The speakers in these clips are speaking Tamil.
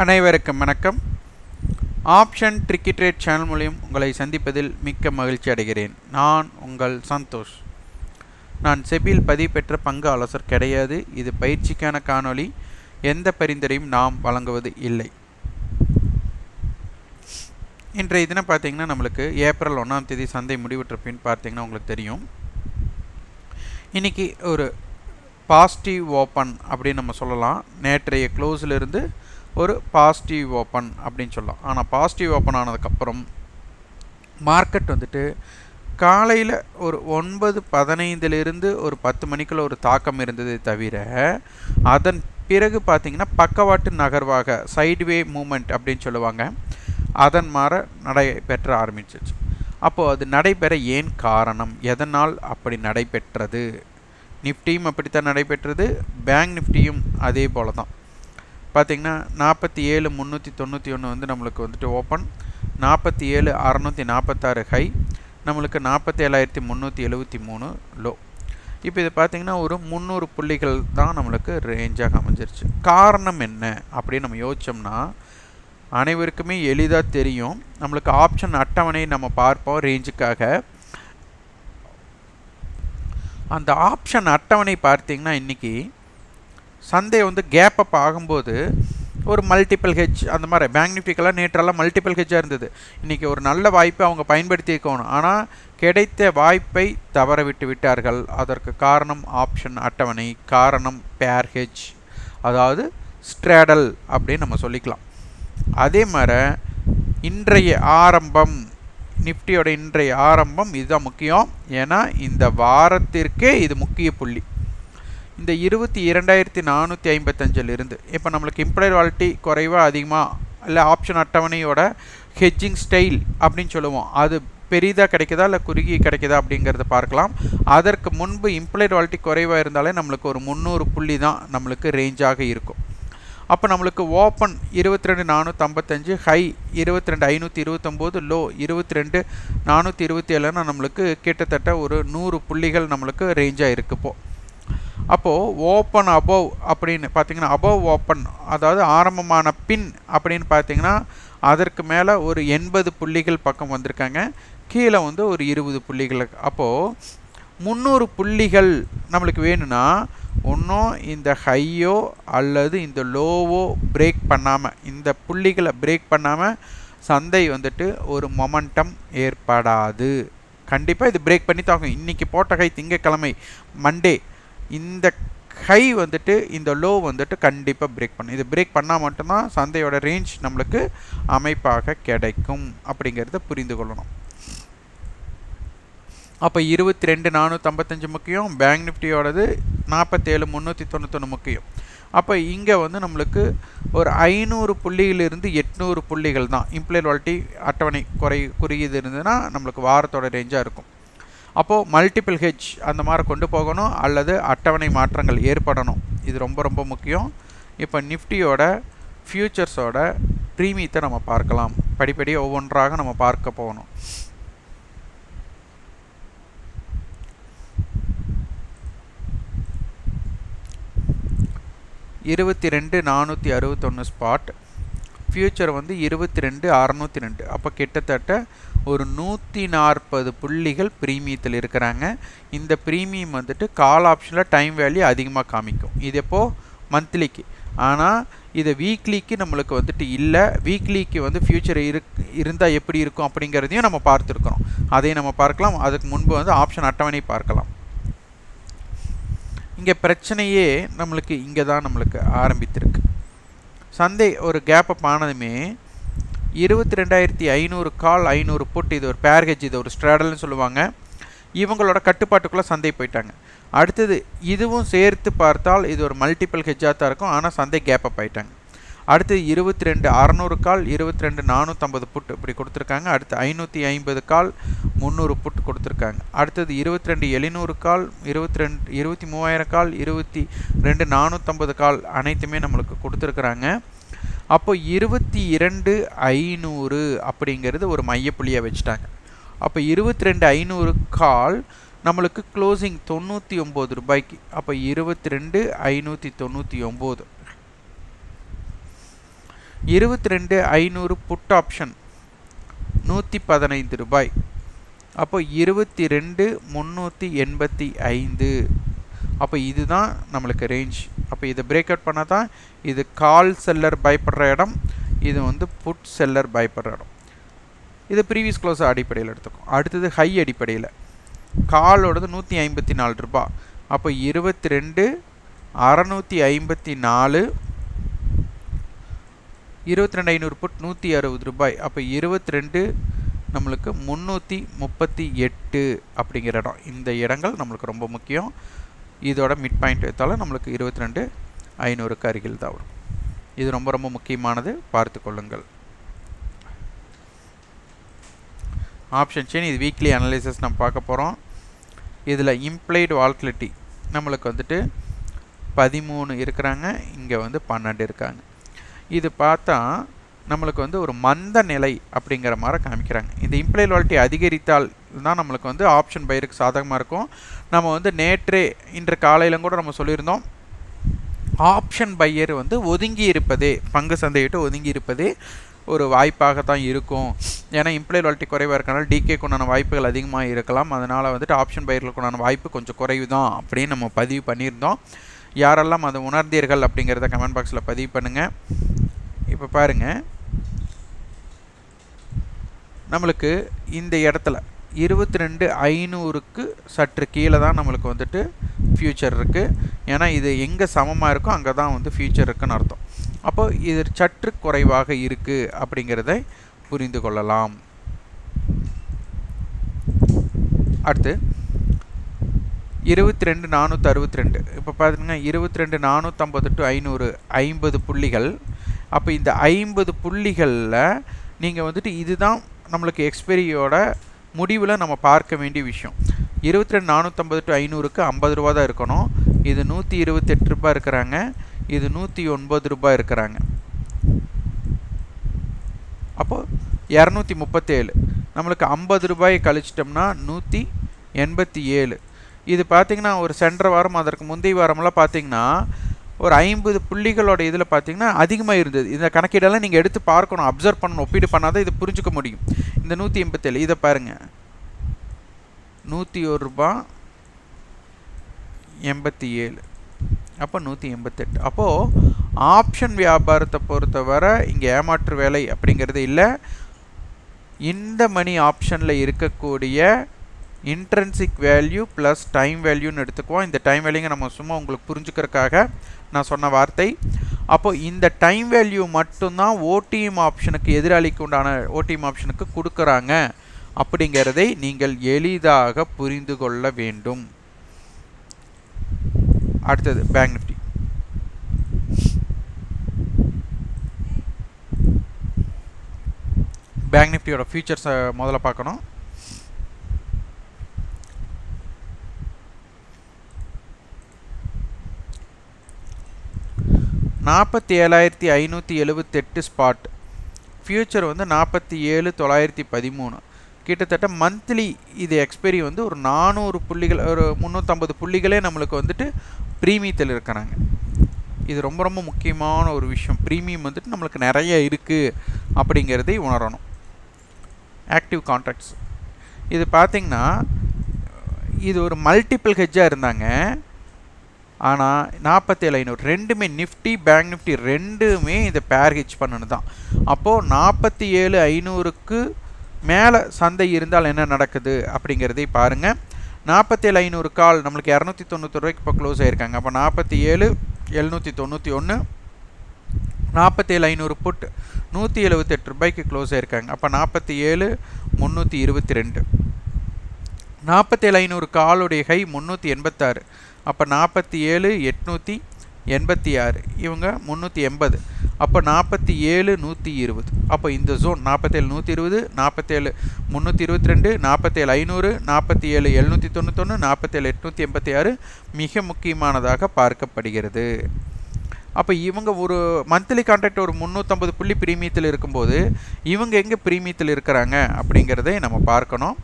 அனைவருக்கும் வணக்கம். ஆப்ஷன் ட்ரிக்கி ட்ரேட் சேனல் மூலியம் உங்களை சந்திப்பதில் மிக்க மகிழ்ச்சி அடைகிறேன். நான் உங்கள் சந்தோஷ். நான் செபியில் பதிவு பெற்ற பங்கு ஆலோசர் கிடையாது. இது பயிற்சிக்கான காணொளி. எந்த பரிந்துரையும் நாம் வழங்குவது இல்லை. இன்றைய தினம் பார்த்தீங்கன்னா நம்மளுக்கு ஏப்ரல் ஒன்றாம் தேதி சந்தை முடிவுற்ற பின் பார்த்தீங்கன்னா உங்களுக்கு தெரியும். இன்றைக்கி ஒரு பாசிட்டிவ் ஓப்பன் அப்படின்னு நம்ம சொல்லலாம். நேற்றைய க்ளோஸிலிருந்து ஒரு பாசிட்டிவ் ஓப்பன் அப்படின்னு சொல்லலாம். ஆனால் பாசிட்டிவ் ஓப்பன் ஆனதுக்கப்புறம் மார்க்கெட் வந்துட்டு காலையில் ஒரு ஒன்பது பதினைந்துலேருந்து ஒரு பத்து மணிக்குள்ள ஒரு தாக்கம் இருந்ததே தவிர அதன் பிறகு பார்த்திங்கன்னா பக்கவாட்டு நகர்வாக சைட்வே மூமெண்ட் அப்படின்னு சொல்லுவாங்க. அதன் மாற நடைபெற்ற ஆரம்பிச்சிச்சு. அப்போது அது நடைபெற ஏன் காரணம்? எதனால் அப்படி நடைபெற்றது? நிஃப்டியும் அப்படித்தான் நடைபெற்றது. பேங்க் நிஃப்டியும் அதே போல தான் பார்த்திங்கன்னா நாற்பத்தி ஏழு முந்நூற்றி தொண்ணூற்றி ஒன்று வந்து நம்மளுக்கு வந்துட்டு ஓப்பன் நாற்பத்தி ஏழு அறநூற்றி நாற்பத்தாறு ஹை நம்மளுக்கு நாற்பத்தி ஏழாயிரத்தி முந்நூற்றி எழுபத்தி மூணு லோ இப்போ இது பார்த்திங்கன்னா ஒரு முந்நூறு புள்ளிகள் தான் நம்மளுக்கு ரேஞ்சாக அமைஞ்சிருச்சு. காரணம் என்ன அப்படின்னு நம்ம யோசித்தோம்னா அனைவருக்குமே எளிதாக தெரியும். நம்மளுக்கு ஆப்ஷன் அட்டவணை நம்ம பார்ப்போம் ரேஞ்சுக்காக அந்த ஆப்ஷன் அட்டவணை பார்த்திங்கன்னா இன்றைக்கி சந்தை வந்து கேப் அப் ஆகும்போது ஒரு மல்டிபிள் ஹெச் அந்த மாதிரி பேங்க் நிஃப்டிக்கெல்லாம் நேற்றெல்லாம் மல்டிபிள் ஹெச்சாக இருந்தது. இன்றைக்கி ஒரு நல்ல வாய்ப்பை அவங்க பயன்படுத்தியிருக்கணும் ஆனால் கிடைத்த வாய்ப்பை தவற விட்டு விட்டார்கள். அதற்கு காரணம் ஆப்ஷன் அட்டவணை காரணம் பேர் ஹெச் அதாவது ஸ்ட்ராடல் அப்படின்னு நம்ம சொல்லிக்கலாம். அதே மாதிரி இன்றைய ஆரம்பம் நிஃப்டியோட இன்றைய ஆரம்பம் இதுதான் முக்கியம். ஏன்னா இந்த வாரத்திற்கே இது முக்கிய புள்ளி. இந்த இருபத்தி இரண்டாயிரத்தி நானூற்றி ஐம்பத்தஞ்சில் இருந்து இப்போ நம்மளுக்கு இம்ப்ளாயர் வாலிட்டி குறைவாக அதிகமாக இல்லை ஆப்ஷன் அட்டவணையோட ஹெட்ஜிங் ஸ்டைல் அப்படின்னு சொல்லுவோம். அது பெரிதாக கிடைக்குதா இல்லை குறுகி கிடைக்குதா அப்படிங்கிறத பார்க்கலாம். அதற்கு முன்பு இம்ப்ளாய்ட் வாலிட்டி குறைவாக இருந்தாலே நம்மளுக்கு ஒரு முந்நூறு புள்ளி தான் நம்மளுக்கு ரேஞ்சாக இருக்கும். அப்போ நம்மளுக்கு ஓப்பன் இருபத்தி ரெண்டு நானூற்றம்பத்தஞ்சு ஹை இருபத்தி ரெண்டு ஐநூற்றி இருபத்தொம்போது லோ இருபத்தி ரெண்டு நானூற்றி இருபத்தி ஏழுன்னா நம்மளுக்கு கிட்டத்தட்ட ஒரு நூறு புள்ளிகள் நம்மளுக்கு ரேஞ்சாக இருக்குப்போ அப்போது ஓப்பன் அபவ் அப்படின்னு பார்த்தீங்கன்னா அபவ் ஓப்பன் அதாவது ஆரம்பமான பின் அப்படின்னு பார்த்தீங்கன்னா அதற்கு மேலே ஒரு எண்பது புள்ளிகள் பக்கம் வந்திருக்காங்க. கீழே வந்து ஒரு இருபது புள்ளிகள். அப்போது முந்நூறு புள்ளிகள் நம்மளுக்கு வேணும்னா ஒன்றும் இந்த ஹையோ அல்லது இந்த லோவோ பிரேக் பண்ணாமல் இந்த புள்ளிகளை பிரேக் பண்ணாமல் சந்தை வந்துட்டு ஒரு மொமெண்டம் ஏற்படாது. கண்டிப்பாக இது பிரேக் பண்ணி தாக்கும் இன்றைக்கி போட்ட கை திங்கக்கிழமை மண்டே இந்த ஹை வந்துட்டு இந்த லோ வந்துட்டு கண்டிப்பாக பிரேக் பண்ணும் இது பிரேக் பண்ணால் மட்டும்தான் சந்தையோட ரேஞ்ச் நம்மளுக்கு அமைப்பாக கிடைக்கும் அப்படிங்கிறத புரிந்து கொள்ளணும். அப்போ இருபத்தி ரெண்டு நானூற்றம்பத்தஞ்சு முக்கியம் பேங்க் நிஃப்டியோடது நாற்பத்தேழு முந்நூற்றி தொண்ணூத்தொன்று முக்கியம். அப்போ இங்கே வந்து நம்மளுக்கு ஒரு ஐநூறு புள்ளியிலிருந்து எட்நூறு புள்ளிகள் தான். இம்ப்ளாய் வாலிட்டி அட்டவணை குறை குறுகியது இருந்ததுன்னா நம்மளுக்கு வாரத்தோட ரேஞ்சாக இருக்கும். அப்போது மல்டிபிள் ஹெச் அந்த மாதிரி கொண்டு போகணும் அல்லது அட்டவணை மாற்றங்கள் ஏற்படணும். இது ரொம்ப ரொம்ப முக்கியம். இப்போ நிஃப்டியோட ஃப்யூச்சர்ஸோட ப்ரீமியத்தை நம்ம பார்க்கலாம். படிப்படியாக ஒவ்வொன்றாக நம்ம பார்க்க போகணும். இருபத்தி ரெண்டு நானூற்றி அறுபத்தொன்று ஸ்பாட் ஃப்யூச்சர் வந்து இருபத்தி ரெண்டு அறநூற்றி ரெண்டு அப்போ கிட்டத்தட்ட ஒரு நூற்றி நாற்பது புள்ளிகள் ப்ரீமியத்தில் இருக்கிறாங்க. இந்த ப்ரீமியம் வந்துட்டு கால் ஆப்ஷனில் டைம் வேல்யூ அதிகமாக காமிக்கும். இது எப்போது மந்த்லிக்கு ஆனால் இதை வீக்லிக்கு நம்மளுக்கு வந்துட்டு இல்லை. வீக்லிக்கு வந்து ஃப்யூச்சர் இரு இருந்தால் எப்படி இருக்கும் அப்படிங்கிறதையும் நம்ம பார்த்துருக்குறோம். அதையும் நம்ம பார்க்கலாம். அதுக்கு முன்பு வந்து ஆப்ஷன் அட்டவணை பார்க்கலாம். இங்கே பிரச்சனையே நம்மளுக்கு இங்கே தான் நம்மளுக்கு ஆரம்பித்திருக்கு. சந்தை ஒரு கேப் அப் ஆனதுமே இருபத்தி ரெண்டாயிரத்தி ஐநூறு கால் ஐநூறு புட் இது ஒரு பேர்கேஜ் இது ஒரு ஸ்ட்ராடல்னு சொல்லுவாங்க. இவங்களோட கட்டுப்பாட்டுக்குள்ளே சந்தை போயிட்டாங்க. அடுத்தது இதுவும் சேர்த்து பார்த்தால் இது ஒரு மல்டிபிள் ஹெஜ்ஜாக தான் இருக்கும். ஆனால் சந்தை கேப் அப் ஆயிட்டாங்க அடுத்து இருபத்தி ரெண்டு அறநூறு கால் இருபத்தி ரெண்டு நானூற்றம்பது புட் இப்படி கொடுத்துருக்காங்க. அடுத்து ஐநூற்றி ஐம்பது கால் முந்நூறு புட் கொடுத்துருக்காங்க. அடுத்தது இருபத்தி ரெண்டு எழுநூறு கால் இருபத்தி ரெண்டு இருபத்தி மூவாயிரம் கால் இருபத்தி ரெண்டு நானூற்றம்பது கால் அனைத்துமே நம்மளுக்கு கொடுத்துருக்குறாங்க. அப்போ இருபத்தி இரண்டு ஐநூறு அப்படிங்கிறது ஒரு மையப்புள்ளியாக வச்சுட்டாங்க. அப்போ இருபத்தி ரெண்டு ஐநூறு கால் நம்மளுக்கு க்ளோசிங் தொண்ணூற்றி ஒம்பது ரூபாய்க்கு. அப்போ இருபத்தி ரெண்டு ஐநூற்றி தொண்ணூற்றி ஒம்பது. இருபத்தி ரெண்டு ஐநூறு புட் ஆப்ஷன் நூற்றி பதினைந்து ரூபாய். அப்போ இருபத்தி ரெண்டு முந்நூற்றி எண்பத்தி ஐந்து. அப்போ இதுதான் நம்மளுக்கு ரேஞ்ச் அப்போ இதை பிரேக் அவுட் பண்ணால் தான் இது கால் செல்லர் பயப்படுற இடம் இது வந்து புட் செல்லர் பயப்படுற இடம். இது ப்ரீவியஸ் க்ளோஸ் அடிப்படையில் எடுத்துக்கும் அடுத்தது ஹை அடிப்படையில். காலோடது நூற்றி ஐம்பத்தி நாலு ரூபா. அப்போ இருபத்தி ரெண்டு அறநூற்றி ஐம்பத்தி நாலு இருபத்தி ரெண்டு ஐநூறு புட் நூற்றி அறுபது ரூபாய். அப்போ இருபத்தி ரெண்டு நம்மளுக்கு முந்நூற்றி முப்பத்தி எட்டு அப்படிங்கிற இடம். இந்த இடங்கள் நம்மளுக்கு ரொம்ப முக்கியம். இதோட மிட் பாயிண்ட் எடுத்தாலும் நம்மளுக்கு இருபத்தி ரெண்டு ஐநூறுக்கு அருகில் தான் வரும். இது ரொம்ப ரொம்ப முக்கியமானது. பார்த்து கொள்ளுங்கள். ஆப்ஷன் செயின் இது வீக்லி அனலைசஸ் நம்ம பார்க்க போகிறோம் இதில் இம்ப்ளைடு வால்டிலிட்டி நம்மளுக்கு வந்துட்டு பதிமூணு இருக்கிறாங்க. இங்கே வந்து பன்னெண்டு இருக்காங்க. இது பார்த்தா நம்மளுக்கு வந்து ஒரு மந்த நிலை அப்படிங்கிற மாதிரி காமிக்கிறாங்க. இந்த இம்ப்ளைட் வாலிட்டி அதிகரித்தால் தான் நம்மளுக்கு வந்து ஆப்ஷன் பயிருக்கு சாதகமாக இருக்கும். நம்ம வந்து நேற்றே இன்று காலையிலும் கூட நம்ம சொல்லியிருந்தோம். ஆப்ஷன் பையர் வந்து ஒதுங்கி இருப்பதே பங்கு சந்தையிட்டு ஒதுங்கி இருப்பதே ஒரு வாய்ப்பாக தான் இருக்கும். ஏன்னா இம்ப்ளை வாலிட்டி குறைவாக இருக்கனால டிகேக்குண்டான வாய்ப்புகள் அதிகமாக இருக்கலாம். அதனால் வந்துட்டு ஆப்ஷன் பயிர்களுக்குண்டான வாய்ப்பு கொஞ்சம் குறைவு தான் அப்படின்னு நம்ம பதிவு பண்ணியிருந்தோம். யாரெல்லாம் அதை உணர்ந்தீர்கள் அப்படிங்கிறத கமெண்ட் பாக்ஸில் பதிவு பண்ணுங்கள் இப்போ பாருங்கள் நம்மளுக்கு இந்த இடத்துல இருபத்தி ரெண்டு ஐநூறுக்கு சற்று கீழே தான் நம்மளுக்கு வந்துட்டு ஃப்யூச்சர் இருக்குது ஏன்னா இது எங்கே சமமாக இருக்கோ அங்கே தான் வந்து ஃப்யூச்சர் இருக்குன்னு அர்த்தம். அப்போ இது சற்று குறைவாக இருக்குது அப்படிங்கிறத புரிந்து கொள்ளலாம். அடுத்து இருபத்தி ரெண்டு நானூற்றி அறுபத்தி ரெண்டு இப்போ பார்த்தீங்கன்னா இருபத்தி ரெண்டு நானூற்றம்பது டு ஐநூறு ஐம்பது புள்ளிகள். அப்போ இந்த ஐம்பது புள்ளிகளில் நீங்கள் வந்துட்டு இதுதான் நம்மளுக்கு எக்ஸ்பெரியோட முடிவில் நம்ம பார்க்க வேண்டிய விஷயம். இருபத்தி ரெண்டு நானூற்றம்பது டு ஐநூறுக்கு ஐம்பது ரூபா தான் இருக்கணும். இது நூற்றி இருபத்தெட்டு ரூபாய் இருக்கிறாங்க. இது நூற்றி ஒன்பது ரூபாய் இருக்கிறாங்க. அப்போது இரநூத்தி முப்பத்தேழு. நம்மளுக்கு ஐம்பது ரூபாயை கழிச்சிட்டோம்னா நூற்றி எண்பத்தி ஏழு இது பார்த்திங்கன்னா ஒரு சென்ற வாரம் அதற்கு முந்தைய வாரமெல்லாம் பார்த்திங்கன்னா ஒரு ஐம்பது புள்ளிகளோட இதில் பார்த்தீங்கன்னா அதிகமாக இருந்தது. இந்த கணக்கீடெல்லாம் நீங்கள் எடுத்து பார்க்கணும் அப்சர்வ் பண்ணணும் ஒப்பீடு பண்ணாதான் இது புரிஞ்சுக்க முடியும். இந்த நூற்றி எண்பத்தேழு இதை பாருங்கள் நூற்றி ஒரு ரூபா எண்பத்தி ஏழு அப்போ நூற்றி எண்பத்தெட்டு. அப்போது ஆப்ஷன் வியாபாரத்தை பொறுத்தவரை இங்கே ஏமாற்று வேலை அப்படிங்கிறது இல்லை. இந்த மணி ஆப்ஷனில் இருக்கக்கூடிய இன்ட்ரென்சிக் வேல்யூ ப்ளஸ் டைம் வேல்யூன்னு எடுத்துக்குவோம். இந்த டைம் வேல்யூங்க நம்ம சும்மா உங்களுக்கு புரிஞ்சுக்கிறதுக்காக நான் சொன்ன வார்த்தை. அப்போது இந்த டைம் வேல்யூ மட்டும்தான் ஓடிஎம் ஆப்ஷனுக்கு எதிராளிக்கு உண்டான ஓடிஎம் ஆப்ஷனுக்கு கொடுக்குறாங்க. அப்படிங்கிறதை நீங்கள் எளிதாக புரிந்து கொள்ள வேண்டும். அடுத்தது பேங்க் நிஃப்டி பேங்க் நிஃப்டியோட ஃபியூச்சர்ஸை முதல்ல பார்க்கணும். நாற்பத்தி ஏழாயிரத்தி ஐநூற்றி எழுபத்தெட்டு ஸ்பாட் ஃப்யூச்சர் வந்து நாற்பத்தி ஏழு தொள்ளாயிரத்தி பதிமூணு. கிட்டத்தட்ட மந்த்லி இது எக்ஸ்பெரி வந்து ஒரு நானூறு புள்ளிகள் ஒரு முந்நூற்றம்பது புள்ளிகளே நம்மளுக்கு வந்துட்டு ப்ரீமியத்தில் இருக்கிறாங்க. இது ரொம்ப ரொம்ப முக்கியமான ஒரு விஷயம். ப்ரீமியம் வந்துட்டு நம்மளுக்கு நிறைய இருக்குது அப்படிங்கிறதை உணரணும். ஆக்டிவ் கான்ட்ராக்ட்ஸ் இது பார்த்திங்கன்னா இது ஒரு மல்டிபிள் ஹெஜ்ஜாக இருந்தாங்க. ஆனால் நாற்பத்தேழு ஐநூறு ரெண்டுமே நிஃப்டி பேங்க் நிஃப்டி ரெண்டுமே இந்த பேர் ஹிச் பண்ணனு தான் அப்போது நாற்பத்தி ஏழு ஐநூறுக்கு மேலே சந்தை இருந்தால் என்ன நடக்குது அப்படிங்கிறதை பாருங்கள் நாற்பத்தேழு ஐநூறு கால் நம்மளுக்கு இரநூத்தி தொண்ணூற்றி ரூபாய்க்கு இப்போ க்ளோஸ் ஆகிருக்காங்க அப்போ நாற்பத்தி ஏழு எழுநூற்றி தொண்ணூற்றி ஒன்று நாற்பத்தேழு ஐநூறு புட் நூற்றி எழுபத்தெட்டு ரூபாய்க்கு க்ளோஸ் ஆகியிருக்காங்க அப்போ நாற்பத்தி ஏழு முந்நூற்றி இருபத்தி ரெண்டு. நாற்பத்தேழு ஐநூறு காலுடைய ஹை முந்நூற்றி எண்பத்தாறு. அப்போ நாற்பத்தி ஏழு எட்நூற்றி எண்பத்தி ஆறு. இவங்க முந்நூற்றி எண்பது. அப்போ நாற்பத்தி ஏழு நூற்றி இருபது. அப்போ இந்த ஜோன் நாற்பத்தேழு நூற்றி இருபது நாற்பத்தேழு முந்நூற்றி இருபத்தி ரெண்டு நாற்பத்தேழு ஐநூறு நாற்பத்தி ஏழு எழுநூற்றி தொண்ணூத்தொன்று நாற்பத்தேழு எட்நூற்றி எண்பத்தி ஆறு மிக முக்கியமானதாக பார்க்கப்படுகிறது. அப்போ இவங்க ஒரு மந்த்லி கான்ட்ராக்ட் ஒரு முந்நூற்றம்பது புள்ளி பிரீமியத்தில் இருக்கும்போது இவங்க எங்கே பிரீமியத்தில் இருக்கிறாங்க அப்படிங்கிறதை நம்ம பார்க்கணும்.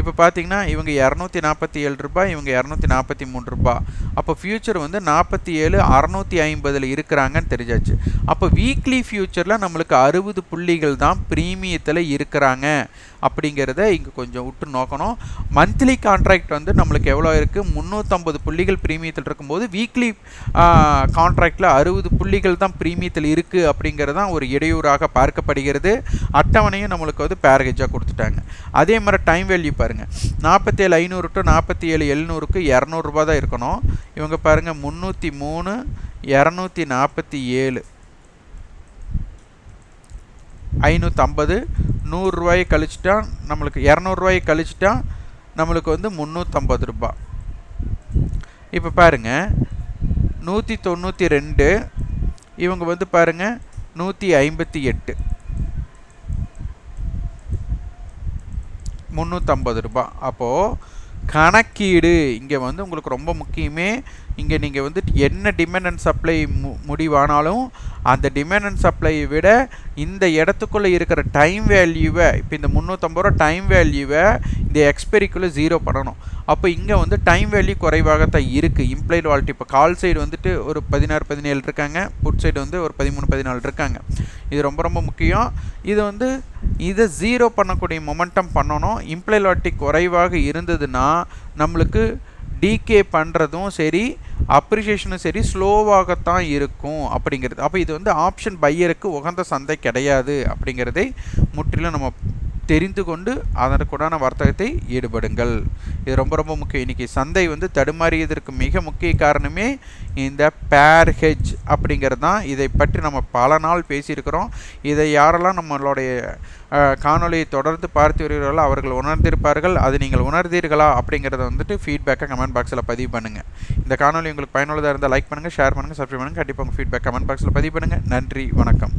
இப்போ பார்த்தீங்கன்னா இவங்க இரநூத்தி நாற்பத்தி ஏழு ரூபாய் இவங்க இரநூத்தி நாற்பத்தி மூணு ரூபாய் அப்போ ஃபியூச்சர் வந்து நாற்பத்தி ஏழு அறநூற்றி ஐம்பதில் இருக்கிறாங்கன்னு தெரிஞ்சாச்சு. அப்போ வீக்லி ஃபியூச்சரில் நம்மளுக்கு அறுபது புள்ளிகள் தான் ப்ரீமியத்தில் இருக்கிறாங்க. அப்படிங்கிறத இங்கே கொஞ்சம் விட்டு நோக்கணும். மந்த்லி கான்ட்ராக்ட் வந்து நம்மளுக்கு எவ்வளோ இருக்குது முந்நூற்றம்பது புள்ளிகள் ப்ரீமியத்தில் இருக்கும்போது வீக்லி கான்ட்ராக்டில் அறுபது புள்ளிகள் தான் ப்ரீமியத்தில் இருக்குது அப்படிங்கிறது தான் ஒரு இடையூறாக பார்க்கப்படுகிறது. அட்டவணையும் நம்மளுக்கு வந்து பேரகேஜாக கொடுத்துட்டாங்க. அதே மாதிரி டைம் வேல்யூ பாருங்கள் நாற்பத்தேழு ஐநூறு டு நாற்பத்தி ஏழு எழுநூறுக்கு இரநூறுபா தான் இருக்கணும். இவங்க பாருங்கள் முந்நூற்றி மூணு இரநூத்தி நாற்பத்தி ஏழு. ஐநூற்றம்பது நூறுரூவாயை கழிச்சிட்டா நம்மளுக்கு இரநூறுவாயை கழிச்சிட்டா நம்மளுக்கு வந்து முந்நூற்றம்பது ரூபா. இப்போ பாருங்கள் நூற்றி தொண்ணூற்றி ரெண்டு இவங்க வந்து பாருங்கள் நூற்றி ஐம்பத்தி எட்டு முந்நூற்றம்பது ரூபா. அப்போது கணக்கீடு இங்கே வந்து உங்களுக்கு ரொம்ப முக்கியமே. இங்கே நீங்கள் வந்து என்ன டிமாண்ட் அண்ட் சப்ளை மு முடிவானாலும் அந்த டிமாண்ட் அண்ட் சப்ளையை விட இந்த இடத்துக்குள்ளே இருக்கிற டைம் வேல்யூவை இப்போ இந்த முந்நூற்றம்பது ரூபா டைம் வேல்யூவை இந்த எக்ஸ்பெரிக்குள்ளே ஜீரோ பண்ணணும். அப்போ இங்கே வந்து டைம் வேல்யூ குறைவாகத்தான் இருக்குது இம்ப்ளைட் வால்ட் இப்போ கால் சைடு வந்துட்டு ஒரு பதினாறு பதினேழு இருக்காங்க. புட் சைடு வந்து ஒரு பதிமூணு பதினாலு இருக்காங்க. இது ரொம்ப ரொம்ப முக்கியம். இது வந்து இதை ஜீரோ பண்ணக்கூடிய மொமெண்டம் பண்ணணும். இம்ப்ளைலாட்டி குறைவாக இருந்ததுன்னா நம்மளுக்கு டிகே பண்ணுறதும் சரி அப்ரிஷியேஷனும் சரி ஸ்லோவாகத்தான் இருக்கும் அப்படிங்கிறது. அப்போ இது வந்து ஆப்ஷன் பையருக்கு உகந்த சந்தை கிடையாது அப்படிங்கிறதை முற்றிலும் நம்ம தெரிந்து கொண்டு அதற்குடான வர்த்தகத்தை ஈடுபடுங்கள். இது ரொம்ப ரொம்ப முக்கியம். இன்றைக்கி சந்தை வந்து தடுமாறியதற்கு மிக முக்கிய காரணமே இந்த பேர் ஹெஜ் அப்படிங்கிறது தான். இதை பற்றி நம்ம பல நாள் பேசியிருக்கிறோம். இதை யாரெல்லாம் நம்மளுடைய காணொலியை தொடர்ந்து பார்த்து வருகிறார்களோ அவர்கள் உணர்ந்திருப்பார்கள். அது நீங்கள் உணர்ந்தீர்களா அப்படிங்கிறத வந்துட்டு ஃபீட்பேக்கை கமெண்ட் பாக்ஸில் பதிவு பண்ணுங்கள் இந்த காணொலி உங்களுக்கு பயனுள்ளதாக இருந்தால் லைக் பண்ணுங்கள் ஷேர் பண்ணுங்கள் சப்ஸ்கிரைப் பண்ணுங்கள் கண்டிப்பாக உங்கள் ஃபீட்பேக் கமெண்ட் பாக்ஸில் பதிவு பண்ணுங்கள் நன்றி வணக்கம்.